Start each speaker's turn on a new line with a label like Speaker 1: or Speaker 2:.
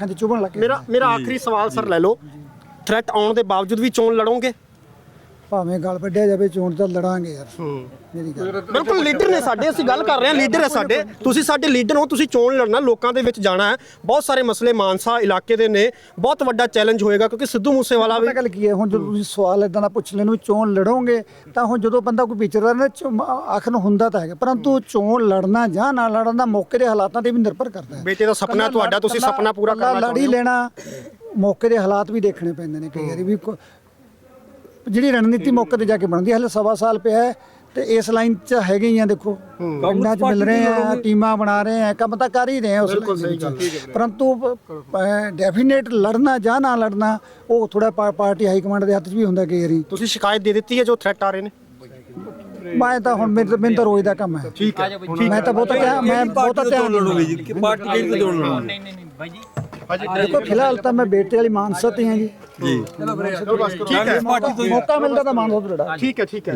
Speaker 1: ਅੱਖਾਂ 'ਚ ਚੁਭਣ ਲੱਗ
Speaker 2: ਮੇਰਾ ਮੇਰਾ ਆਖਰੀ ਸਵਾਲ ਸਰ ਲੈ ਲਓ। ਥ੍ਰੈਟ ਆਉਣ ਦੇ ਬਾਵਜੂਦ ਵੀ ਚੋਣ ਲੜੋਗੇ?
Speaker 1: ਭਾਵੇਂ ਗੱਲ ਵੱਢਿਆ ਜਾਵੇ ਚੋਣ ਤਾਂ ਲੜਾਂਗੇ ਯਾਰ। ਮੇਰੀ ਗੱਲ।
Speaker 2: ਬਿਲਕੁਲ ਲੀਡਰ ਨੇ ਸਾਡੇ ਅਸੀਂ ਗੱਲ ਕਰ ਰਹੇ ਹਾਂ ਲੀਡਰ ਹੈ ਸਾਡੇ। ਤੁਸੀਂ ਸਾਡੇ ਲੀਡਰ ਹੋ ਤੁਸੀਂ ਚੋਣ ਲੜਨਾ ਲੋਕਾਂ ਦੇ ਵਿੱਚ ਜਾਣਾ ਹੈ। ਬਹੁਤ ਸਾਰੇ ਮਸਲੇ ਮਾਨਸਾ ਇਲਾਕੇ ਦੇ ਨੇ। ਬਹੁਤ ਵੱਡਾ ਚੈਲੰਜ ਹੋਏਗਾ ਕਿਉਂਕਿ ਸਿੱਧੂ ਮੂਸੇਵਾਲਾ ਵੀ
Speaker 1: ਪਤਾ ਗੱਲ ਕੀ ਹੈ ਹੁਣ ਜਦੋਂ ਤੁਸੀਂ ਸਵਾਲ ਇਦਾਂ ਦਾ ਪੁੱਛ ਲੈਣ ਵੀ ਚੋਣ ਲੜੋਗੇ ਤਾਂ ਹੁਣ ਜਦੋਂ ਬੰਦਾ ਕੋਈ ਵਿਚਰਦਾ ਨਾ ਚੋ- ਆਖਰ ਨੂੰ ਹੁੰਦਾ ਤਾਂ ਹੈਗਾ। ਪਰੰਤੂ ਚੋਣ ਲੜਨਾ ਜਾਂ ਨਾ ਲੜਨ ਦਾ ਮੌਕੇ ਦੇ ਹਾਲਾਤਾਂ ਤੇ ਵੀ ਨਿਰਭਰ ਕਰਦਾ ਹੈ।
Speaker 2: ਬੇਟੇ ਦਾ ਸੁਪਨਾ ਤੁਹਾਡਾ ਤੁਸੀਂ ਸੁਪਨਾ ਪੂਰਾ ਕਰਨਾ
Speaker 1: ਲੜ ਹੀ
Speaker 2: ਚਾਹੁੰਦੇ ਹੋ।
Speaker 1: ਲੈਣਾ ਮੌਕੇ ਦੇ ਹਾਲਾਤ ਵੀ ਦੇਖਣੇ ਪੈਂਦੇ ਨੇ ਕਈ ਵਾਰੀ ਵੀ ਕੋ- ਜਿਹੜੀ ਰਣਨੀਤੀ ਮੌਕੇ ਤੇ ਜਾ ਕੇ ਬਣਦੀ ਹੈ ਹਲੇ ਸਵਾ ਸਾਲ ਪਿਆ ਹੈ ਤੇ ਇਸ ਲਾਈਨ 'ਚ ਹੈਗੇ ਹੀ ਆ ਦੇਖੋ। ਪਿੰਡਾਂ 'ਚ ਮਿਲ ਰਹੇ ਆ ਟੀਮਾਂ ਬਣਾ ਰਹੇ ਆ ਕੰਮ ਤਾਂ ਕਰ ਹੀ ਰਹੇ ਆ ਉਸ। ਪਰੰਤੂ ਡੈਫੀਨੇਟ ਲੜਨਾ ਜਾਂ ਨਾ ਲੜਨਾ ਉਹ ਥੋੜਾ ਪਾਰਟੀ ਹਾਈ ਕਮਾਂਡ ਦੇ ਹੱਥ 'ਚ ਵੀ ਹੁੰਦਾ ਕਈ ਵਾਰੀ।
Speaker 2: ਤੁਸੀਂ ਸ਼ਿਕਾਇਤ ਦੇ ਦਿੱਤੀ ਹੈ ਜੋ ਥ੍ਰੈਟ ਆ ਰਹੇ ਨੇ?
Speaker 1: ਮੈਂ ਤਾਂ ਹੁਣ ਮੇਰੇ ਤਾਂ ਮੈਨੂੰ ਤਾਂ ਰੋਜ਼ ਦਾ ਕੰਮ ਹੈ।
Speaker 2: ਠੀਕ ਹੈ।
Speaker 1: ਮੈਂ ਤਾਂ ਬਹੁਤਾ ਧਿਆਨ ਮੈਂ ਬਹੁਤਾ ਧਿਆਨ ਨਹੀਂ
Speaker 3: ਲੜੋਗੇ ਜੀ? ਕਿ ਪਾਰਟੀ ਕਿਹੜੀ ਤੋਂ ਲੜੋਗੇ?
Speaker 4: ਨਹੀਂ ਨਹੀਂ ਨਹੀਂ ਬਾਈ ਜੀ
Speaker 1: ਦੇਖੋ ਫਿਲਹਾਲ ਤਾਂ ਮੈਂ ਬੇਟੇ ਵਾਲੀ ਮਾਨਸਾ ਤੇ ਹਾਂ ਜੀ।
Speaker 3: ਜੀ।
Speaker 2: ਠੀਕ ਹੈ।
Speaker 1: ਮੌਕਾ ਮਿਲਦਾ ਤਾਂ ਮਾਨਸਾ ਤੋਂ ਲੜਾ।
Speaker 2: ਠੀਕ ਹੈ ਠੀਕ ਹੈ।